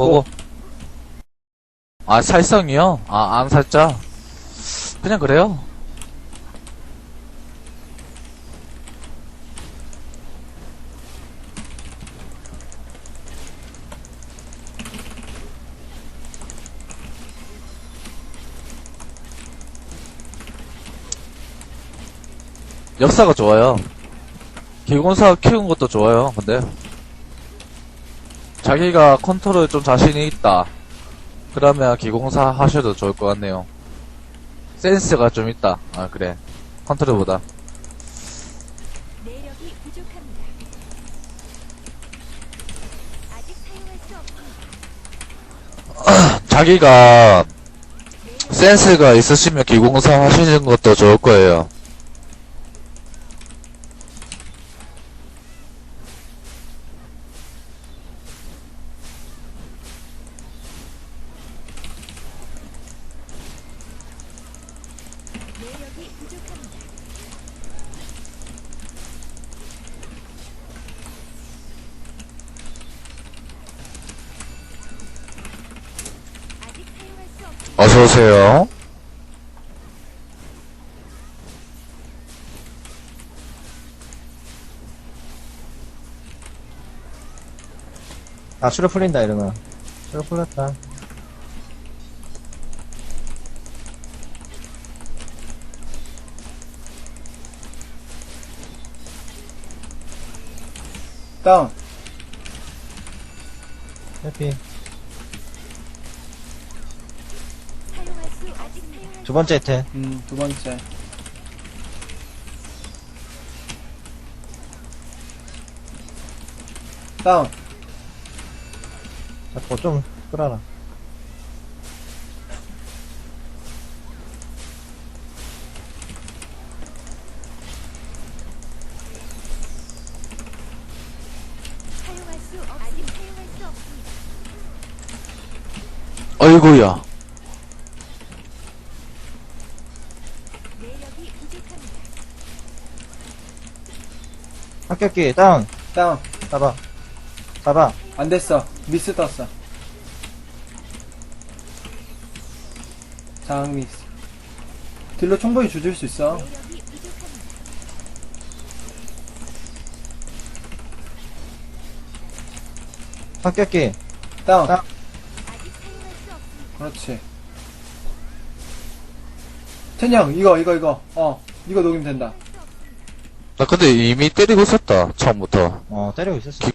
고고. 아, 살성이요? 아, 안 살짝. 그냥 그래요. 역사가 좋아요. 기공사 키운 것도 좋아요, 근데. 자기가 컨트롤 좀 자신이 있다. 그러면 기공사 하셔도 좋을 것 같네요. 센스가 좀 있다. 아, 그래. 컨트롤보다. 내력이 부족합니다. 아직 사용할 수 없습니다. 자기가 센스가 있으시면 기공사 하시는 것도 좋을 거예요. 내력이 부족합니다. 아직 사용할 수 없습니다. 어서오세요. 아, 추려 풀린다, 이러면. 추려 풀렸다. 다운. 해피. 두 번째 혜태. 음, 두 번째. 다운. 자, 그거 좀 끌어라. 부족합니다. 합격기, 다운. 다운. 잡아. 잡아. 안 됐어. 미스 떴어. 장 미스. 딜로 총보기 주줄 수 있어. 내력이 부족합니다. 합격기. 다운. 다운. 그렇지. 텐형, 이거, 이거, 이거. 어, 이거 녹이면 된다. 나 근데 이미 때리고 있었다. 처음부터. 어, 때리고 있었어. 기-